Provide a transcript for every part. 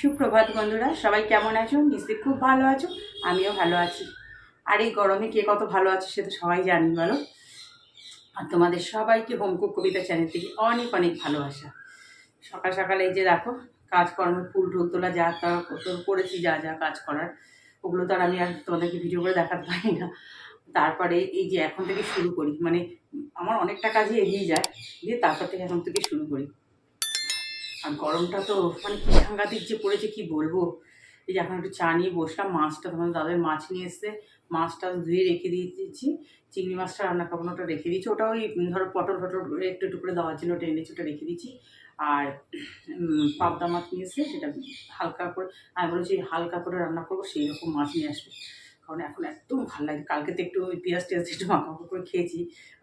সুপ্রভাত বন্ধুরা, সবাই কেমন আছো? নিশ্চয়ই খুব ভালো আছো, আমিও ভালো আছি। আর এই গরমে কে কত ভালো আছে সে তো সবাই জানি, বলো। আর তোমাদের সবাইকে হোমকুক কবিতা চ্যানেল থেকে অনেক অনেক ভালোবাসা। সকাল সকালে এই যে দেখো, কাজকর্ম ফুল টুল তোলা যা তা তো করেছি, যা যা কাজ করার, ওগুলো তো আর আমি আর তোমাদেরকে ভিডিও করে দেখাতে পারি না। তারপরে এই যে এখন থেকে শুরু করি মানে আমার অনেকটা কাজই এগিয়ে যায়, দিয়ে তারপর থেকে এখন থেকে শুরু করি। আর গরমটা তো মানে কি সাংঘাতিক যে পড়েছে, কি বলব? এই যে এখন একটু চা নিয়ে বসলাম, মাছটা তোমাদের দাদার মাছ নিয়ে এসছে। মাছটা ধুয়ে রেখে দিয়ে দিয়েছি, চিংড়ি মাছটা রান্না ওটা রেখে দিয়েছি। ওটা ওই ধরো পটল করে একটু একটু করে দেওয়ার জন্য ওটা এনেছি ওটা রেখে দিয়েছি। আর পাবদা মাছ নিয়ে এসছে, সেটা হালকা করে, আমি বলেছি হালকা করে রান্না করব, সেই রকম মাছ নিয়ে আসবে। কারণ এখন একদম ভালো লাগে, কালকে তো একটু পেঁয়াজ টেয়াজ একটু মাখা করে খেয়েছি।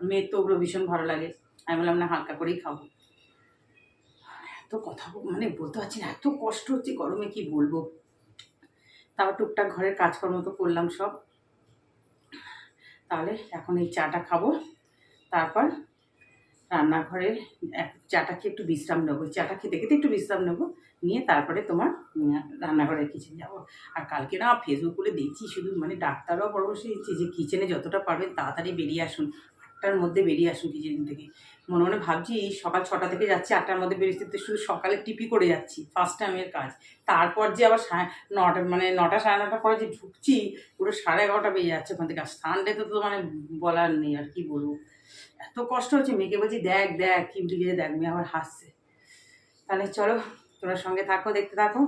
মেয়ের তো ওগুলো ভীষণ ভালো লাগে, আমি বললাম না, হালকা করেই খাব। এত কথা মানে বলতে পারছি না এত কষ্ট হচ্ছে গরমে কি বলব? তারপর টুকটাক ঘরের কাজকর্ম তো করলাম সব। তাহলে এখন এই চাটা খাব তারপর রান্নাঘরে চাটা খেয়ে একটু বিশ্রাম নেব চাটা খেতে খেতে একটু বিশ্রাম নেব নিয়ে তারপরে তোমার উম, রান্নাঘরের কিচেনে যাব। আর কালকে না ফেসবুক করে দেখছি শুধু মানে ডাক্তাররাও পরামর্শ দিচ্ছে যে কিচেনে যতটা পারবেন তাড়াতাড়ি বেরিয়ে আসুন। আটটার মধ্যে বেরিয়ে আসুন কিচেন থেকে। মনে মনে ভাবছি এই সকাল ছটা থেকে যাচ্ছি, আটটার মধ্যে বেরিয়ে তো শুধু সকালে টিপি করে যাচ্ছি ফার্স্ট টাইমের কাজ। তারপর যে আবার নটা মানে নটা সাড়ে নটা পরে যে ঢুকছি, পুরো সাড়ে এগারোটা বেজে যাচ্ছে ওখান থেকে। আর সানডেতে তো মানে বলার নেই, আর কি বলব? এত কষ্ট হচ্ছে, মেয়েকে বলছি, দেখ দেখ কি দিকে দেখ, মেয়ে আবার হাসছে। তাহলে চলো তোমরা সঙ্গে থাকো, দেখতে থাকো।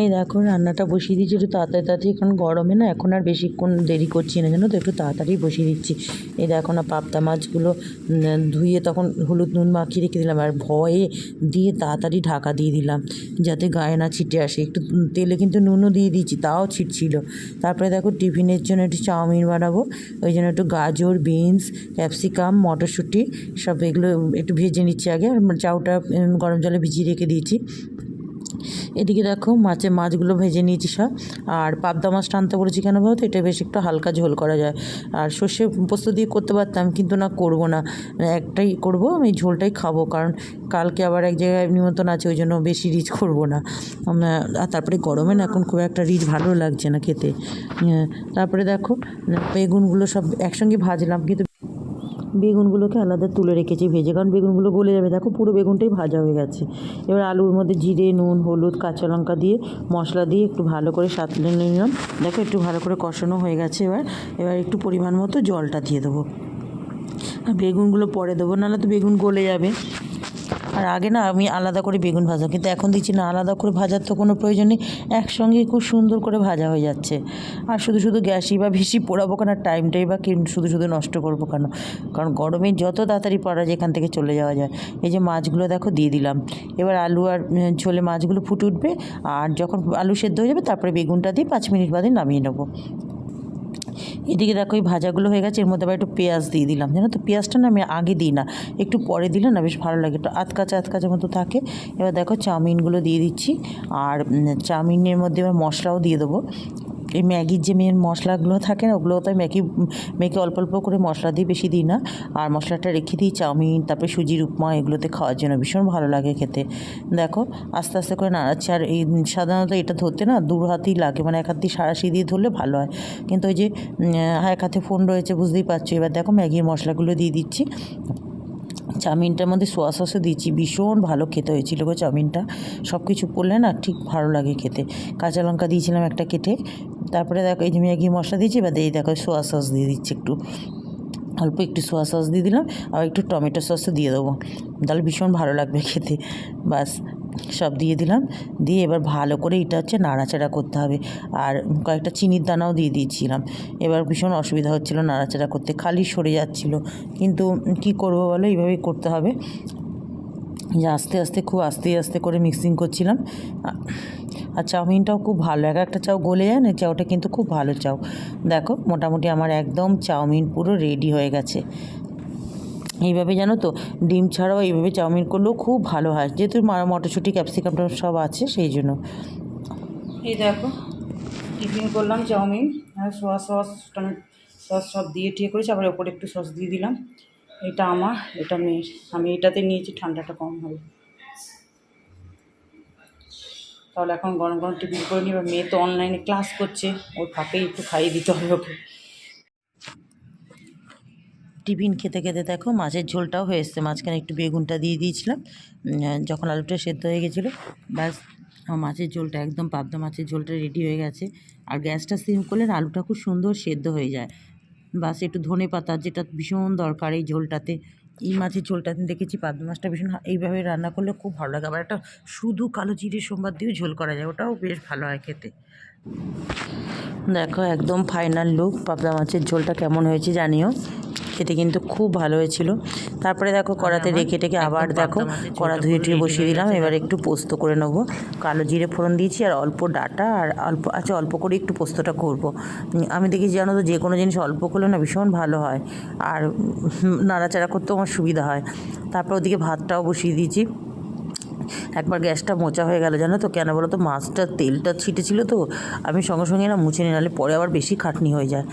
এই দেখো, রান্নাটা বসিয়ে দিচ্ছি একটু তাড়াতাড়ি তাড়াতাড়ি এখন গরমে না এখন আর বেশিক্ষণ দেরি করছি না, জানো তো? একটু তাড়াতাড়ি বসিয়ে দিচ্ছি। এই দেখো না, পাবদা মাছগুলো ধুয়ে তখন হলুদ নুন মাখিয়ে রেখে দিলাম, আর ভয়ে দিয়ে তাড়াতাড়ি ঢাকা দিয়ে দিলাম, যাতে গায়ে না ছিটে আসে। একটু তেলে কিন্তু নুনও দিয়ে দিয়েছি, তাও ছিটছিল। তারপরে দেখো, টিফিনের জন্য একটু চাউমিন বানাবো, ওই জন্য একটু গাজর, বিনস, ক্যাপসিকাম, মটরশুঁটি, সব এগুলো একটু ভেজে নিচ্ছি আগে, আর চাউটা গরম জলে ভিজিয়ে রেখে দিয়েছি। এদিকে দেখো মাছে মাছগুলো ভেজে নিয়েছি সব। আর পাবদা মাছটা আনতে বলেছি কেন বলতো? এটা বেশ একটু হালকা ঝোল করা যায়। আর সর্ষে পোস্ত দিয়ে করতে পারতাম, কিন্তু না করব না। মানে একটাই করব, আমি ঝোলটাই খাব। কারণ কালকে আবার এক জায়গায় নিমন্ত্রণ আছে, ওই জন্য বেশি রিচ করব না। আর তারপরে গরমে না এখন খুব একটা রিচ ভালো লাগছে না খেতে। তারপরে দেখো, বেগুনগুলো সব একসঙ্গে ভাজলাম, কিন্তু বেগুনগুলোকে আলাদা তুলে রেখেছি, ভেজে। কারণ বেগুনগুলো গলে যাবে। দেখো পুরো বেগুনটাই ভাজা হয়ে গেছে। এবার আলুর মধ্যে জিরে, নুন, হলুদ, কাঁচা লঙ্কা দিয়ে, মশলা দিয়ে একটু ভালো করে সাঁতলে নিলাম। দেখো একটু ভালো করে কষানো হয়ে গেছে এবার। এবার একটু পরিমাণ মতো জলটা দিয়ে দেবো। আর বেগুনগুলো পরে দেবো, নাহলে তো বেগুন গলে যাবে। আর আগে না আমি আলাদা করে বেগুন ভাজা, কিন্তু এখন দিচ্ছি না, আলাদা করে ভাজার তো কোনো প্রয়োজন নেই, একসঙ্গে খুব সুন্দর করে ভাজা হয়ে যাচ্ছে। আর শুধু শুধু গ্যাসই বা বেশি পোড়াবো কেন টাইমটাই বা শুধু শুধু নষ্ট করব কেন? কারণ গরমে যত তাড়াতাড়ি পারা যায়, এখান থেকে চলে যাওয়া যায়। এই যে মাছগুলো দেখো দিয়ে দিলাম। এবার আলু আর ঝোলে মাছগুলো ফুটে উঠবে, আর যখন আলু সেদ্ধ হয়ে যাবে, তারপরে বেগুনটা দিয়ে পাঁচ মিনিট বাদে নামিয়ে নেব। এদিকে দেখো এই ভাজাগুলো হয়ে গেছে, এর মধ্যে আবার একটু পেঁয়াজ দিয়ে দিলাম। জানো তো, পেঁয়াজটা না আমি আগে দিই না, একটু পরে দিলে না বেশ ভালো লাগে। একটু আধকাচা আতকাচা মতো থাকে। এবার দেখো চাউমিনগুলো দিয়ে দিচ্ছি, আর চাউমিনের মধ্যে এবার মশলাও দিয়ে দেবো। এই ম্যাগির যে মেন মশলাগুলো থাকে না, ওগুলো তো ম্যাগি মেখে অল্প অল্প করে মশলা দিয়ে বেশি দিই না। আর মশলাটা রেখে দিই চাউমিন, তারপরে সুজির উপমা এগুলোতে খাওয়ার জন্য ভীষণ ভালো লাগে খেতে। দেখো, আস্তে আস্তে করে নাড়াচ্ছি। আর এই সাধারণত এটা ধরতে না দু হাতেই লাগে মানে এক হাত দিয়ে সারাশি দিয়ে ধরলে ভালো হয়। কিন্তু ওই যে এক হাতে ফোন রয়েছে, বুঝতেই পারছ। এবার দেখো ম্যাগির মশলাগুলো দিয়ে দিচ্ছি। চাউমিনটার মধ্যে সোয়া সসও দিচ্ছি ভীষণ ভালো খেতে হয়েছিল গো চাউমিনটা। সব কিছু করলে না ঠিক ভালো লাগে খেতে। কাঁচা লঙ্কা দিয়েছিলাম একটা কেটে। তারপরে দেখো এই যে ম্যাগি মশলা দিয়েছি বা দিয়ে দেখো সোয়া সস দিয়ে দিচ্ছি একটু। অল্প একটু সোয়া সস দিয়ে দিলাম আর একটু টমেটো সসও দিয়ে দেবো। তাহলে ভীষণ ভালো লাগবে খেতে। বাস। সব দিয়ে দিলাম। দিয়ে এবার ভালো করে এটা হচ্ছে নাড়াচাড়া করতে হবে। আর কয়েকটা চিনির দানাও দিয়ে দিয়েছিলাম। এবার ভীষণ অসুবিধা হচ্ছিল নাড়াচাড়া করতে। খালি সরে যাচ্ছিল। কিন্তু কি করব বলো? এইভাবেই করতে হবে। যে আস্তে আস্তে খুব আস্তে আস্তে করে মিক্সিং করছিলাম। আর চাউমিনটাও খুব ভালো। এক একটা চাউ গলে যায় না? চাউটা কিন্তু খুব ভালো চাউ। দেখো, মোটামুটি আমার একদম চাউমিন পুরো রেডি হয়ে গেছে। এইভাবে জানো তো? ডিম ছাড়াও এইভাবে চাউমিন করলেও খুব ভালো হয়। যেহেতু মটরশুঁটি ক্যাপসিকাম সব আছে সেই জন্য। এই দেখো, টিফিন করলাম চাউমিন সোয়া সস সস সব দিয়ে টিয়ে করেছি, আবার ওপরে একটু সস দিয়ে দিলাম। এটা আমার, এটা মেয়ের। আমি এটাতে নিয়েছি, ঠান্ডাটা কম হবে। তাহলে এখন গরম গরম টিফিন করে নিই মেয়ে তো অনলাইনে ক্লাস করছে, ওর ফাঁকেই একটু খাইয়ে দিতে হবে ওকে। টিফিন খেতে খেতে দেখো মাছের ঝোলটাও হয়ে এসছে। মাঝখানে একটু বেগুনটা দিয়ে দিয়েছিলাম। যখন আলুটা সেদ্ধ হয়ে গেছিল, ব্যাস মাছের ঝোলটা একদম পাবদা মাছের ঝোলটা রেডি হয়ে গেছে। আর গ্যাসটা সিম করলে আলুটা খুব সুন্দর সেদ্ধ হয়ে যায়। বাস একটু ধনে পাতা যেটা ভীষণ দরকার এই ঝোলটাতে। এই মাছের ঝোলটাতে দেখেছি, পাবদা মাছটা ভীষণ এইভাবে রান্না করলে খুব ভালো লাগে। আবার একটা শুধু কালো জিরে সোমবার দিয়েও ঝোল করা যায়, ওটাও বেশ ভালো হয় খেতে। দেখো একদম ফাইনাল লুক পাবদা মাছের ঝোলটা কেমন হয়েছে জানিও। খেতে কিন্তু খুব ভালো হয়েছিল। তারপরে দেখো কড়াতে রেখে টেকে আবার দেখো কড়া ধুয়ে টুয়ে বসিয়ে দিলাম। এবার একটু পোস্ত করে নেব। কালো জিরে ফোড়ন দিয়েছি আর অল্প ডাটা আর অল্প আচ্ছা অল্প করে একটু পোস্তটা করব। আমি দেখি জানো তো যে কোনো জিনিস অল্প করলে না ভীষণ ভালো হয়। আর নাড়াচাড়া করতেও আমার সুবিধা হয়। তারপর ওদিকে ভাতটাও বসিয়ে দিয়েছি। একবার গ্যাসটা মোচা হয়ে গেল, জানো তো? কেন বলো তো? মাছটা, তেলটা ছিটেছিল তো। আমি সঙ্গে সঙ্গে না মুছে নিই নাহলে পরে আবার বেশি খাটনি হয়ে যায়।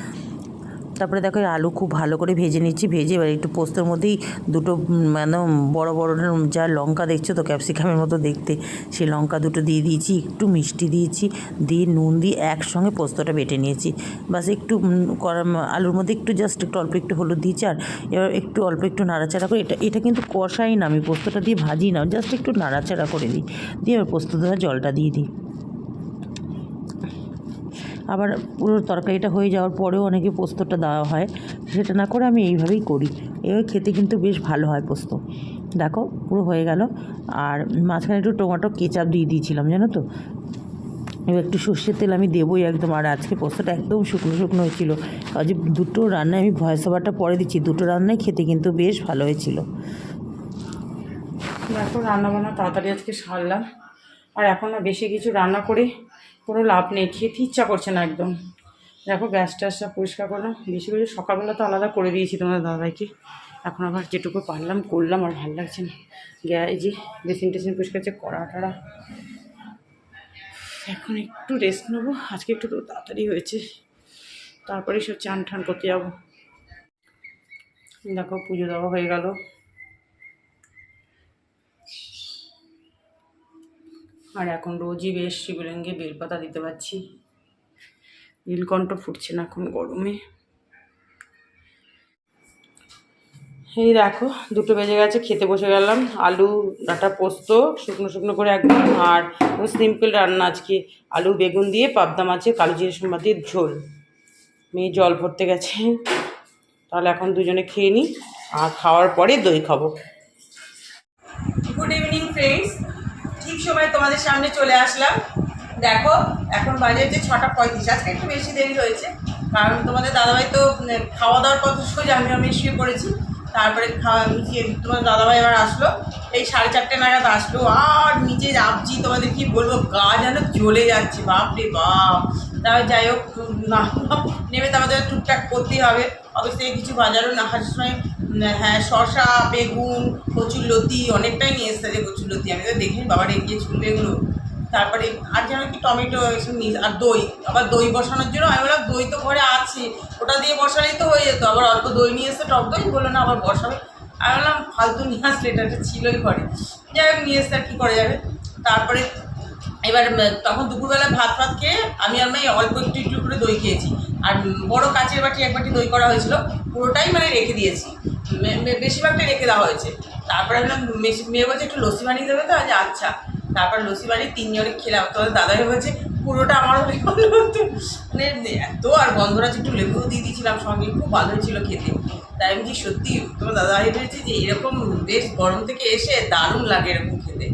তারপরে দেখো আলু খুব ভালো করে ভেজে নিচ্ছি, ভেজে এবার একটু পোস্তর মধ্যেই দুটো মানে বড় বড় যা লঙ্কা দেখছ তো ক্যাপসিকামের মতো দেখতে, সেই লঙ্কা দুটো দিয়ে দিয়েছি, একটু মিষ্টি দিয়েছি, দিয়ে নুন দিয়ে একসঙ্গে পোস্তটা বেটে নিয়েছি। বাস একটু আলুর মধ্যে একটু জাস্ট একটু অল্প একটু হলুদ দিয়েছি আর এবার একটু অল্প একটু নাড়াচাড়া করে, এটা এটা কিন্তু কষাই না, আমি পোস্তটা দিয়ে ভাজি না, জাস্ট একটু নাড়াচাড়া করে দিই, দিয়ে এবার পোস্ত দেওয়া জলটা দিয়ে দিই। আবার পুরো তরকারিটা হয়ে যাওয়ার পরেও অনেকে পোস্তটা দেওয়া হয়। সেটা না করে আমি এইভাবেই করি। এবার খেতে কিন্তু বেশ ভালো হয় পোস্ত। দেখো, পুরো হয়ে গেল। আর মাঝখানে একটু টমেটো কেচাপ দিয়ে দিয়েছিলাম, জানো তো? এবার একটু সর্ষের তেল আমি দেবোই একদম। আর আজকে পোস্তটা একদম শুকনো শুকনো হয়েছিল। আজ দুটো রান্নায় আমি ভয়েস ওভারটা পরে দিচ্ছি। দুটো রান্নায় খেতে কিন্তু বেশ ভালো হয়েছিল। দেখো রান্না বান্না তাড়াতাড়ি আজকে সারলাম। আর এখন বেশি কিছু রান্না করে। কোনো লাভ নেই, খেতে ইচ্ছা করছে না একদম। দেখো, গ্যাস ট্যাসটা পরিষ্কার করলাম। বেশি করে সকালবেলা তো আলাদা করে দিয়েছি তোমাদের দাদাইকে এখন আবার যেটুকু পারলাম, করলাম, আর ভালো লাগছে না। গ্যা, এই যে বেসিন টেসিং পরিষ্কার হচ্ছে, কড়া টড়া। এখন একটু রেস্ট নেব। আজকে একটু তো তাড়াতাড়ি হয়েছে। তারপরে সব চান ঠান করতে যাব। দেখো, পুজো দেওয়া হয়ে গেল। আর এখন রোজই বেশ শিবলিঙ্গে বেলপাতা দিতে পারছি। নীলকণ্ঠ ফুটছে না এখন গরমে। এই দেখো, দুটো বেজে গেছে, খেতে বসে গেলাম। আলু, ডাটা পোস্ত, শুকনো শুকনো করে একদম, আর সিম্পল রান্না আজকে। আলু, বেগুন দিয়ে, পাবদা মাছের, কালো জিরে সোমবার দিয়ে ঝোল। মেয়ে জল ভরতে গেছে। তাহলে এখন দুজনে খেয়ে নিই আর খাওয়ার পরে দই খাব। ঠিক তোমাদের সামনে চলে আসলাম। দেখো, এখন বাজে হচ্ছে ছটা পঁয়ত্রিশ। আজকে একটু বেশি দেরি হয়েছে, কারণ তোমাদের দাদাভাই তো খাওয়া দাওয়ার কথা সোজা আমি আমি শুয়ে পড়েছি। তারপরে খাওয়া তোমাদের দাদাভাই এবার আসলো। এই সাড়ে চারটে নাগাদ আসলো। আর নিচে যাচ্ছি তোমাদের কি বলব, গা যেন জ্বলে যাচ্ছে বাপ রে বাপ। তারপর যাই হোক না, নেমে তো আমাদের টুকটাক করতেই হবে। অবশ্যই কিছু বাজারও না আসার সময় হ্যাঁ শশা বেগুন, কচুর লতি, অনেকটাই নিয়ে এসেছে যে কচুর লতি। আমি তো দেখিনি, বাবা রেখে ছুলবে এগুলো। তারপরে, আর যেন কি টমেটো, এসব নিয়ে আর দই। আবার দই বসানোর জন্য আমি বললাম, দই তো ঘরে আছে। ওটা দিয়ে বসালেই তো হয়ে যেত। আবার অল্প দই নিয়ে এসে টক দই। বলল, না, আবার বসাবে। আমি বললাম, ফালতু নিয়ে আসলে এটা ছিলই ঘরে। যাই হোক, নিয়ে এসে আর কী করা যাবে? তারপরে, এবার তখন দুপুরবেলা ভাত ফাত খেয়ে আমি আর অল্প একটু একটু করে দই খেয়েছি। আর বড় কাঁচের বাটি এক বাটি দই করা হয়েছিল, পুরোটাই মানে রেখে দিয়েছি। বেশিরভাগটাই রেখে দেওয়া হয়েছে। তারপরে আমি মেয়ে- বলছে, একটু লস্যি বানিয়ে দেবে তো? আজ আচ্ছা। তারপর লস্যি বানিয়ে তিনজনে খেলাম। তোমাদের দাদাই হয়েছে পুরোটা আমার হতো মানে এত আর গন্ধরাজ, একটু লেবুও দিয়ে দিয়েছিলাম, সঙ্গে খুব ভালো হয়েছিল খেতে। তাই আমি কি সত্যি? তোমার দাদা দাদাই বলেছে যে, এরকম বেশ গরম থেকে এসে দারুণ লাগে এরকম খেতে।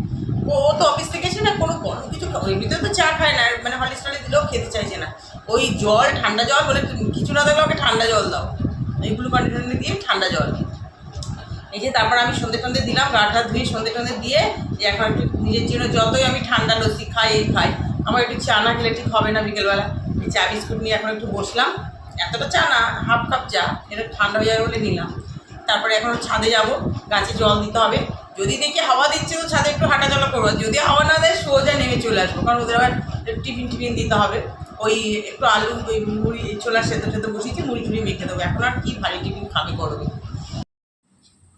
ও তো অফিস থেকে এসে না কোনো গরম কিছু এমনিতে তো চা খায় না মানে হলিস টলিস দিলেও খেতে চাইছে না। ওই জল, ঠান্ডা জল বলে কিছু না থাকলে ওকে ঠান্ডা জল দাও। এইগুলো কন্টিনিউ দিয়ে ঠান্ডা জল এই যে তারপর আমি সন্ধে টন্ধে দিলাম, গাটা ধুয়ে সন্ধে টন্ধে দিয়ে যে এখন একটু নিজের জন্য যতই আমি ঠান্ডা লস্যি খাই, এই খাই। আমার একটু চা না খেলে ঠিক হবে না বিকেলবেলা। এই চা, বিস্কুট নিয়ে এখন একটু বসলাম। এতটা চা না, হাফ কাপ চা, এটা ঠান্ডা হয়ে যাবে বলে নিলাম। তারপরে এখন ছাদে যাব, গাছে জল দিতে হবে। যদি দেখি হাওয়া দিচ্ছে তো ছাদে একটু হাঁটা চলা করব। যদি হাওয়া না দেয়, সোজা নেমে চলে আসব, কারণ ওদের আবার টিফিন টিফিন দিতে হবে। ওই একটু আলু, ওই মুড়ি ছোলা সেদ্ধ সেদ্ধ বসিয়েছি, মুড়ি টুড়ি মেখে দেবো। এখন আর কি ভারী টিফিন খাবে গরমে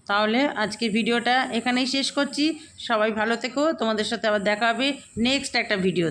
তাহলে আজকের ভিডিওটা এখানেই শেষ করছি। সবাই ভালো থেকো। তোমাদের সাথে আবার দেখা হবে নেক্সট একটা ভিডিও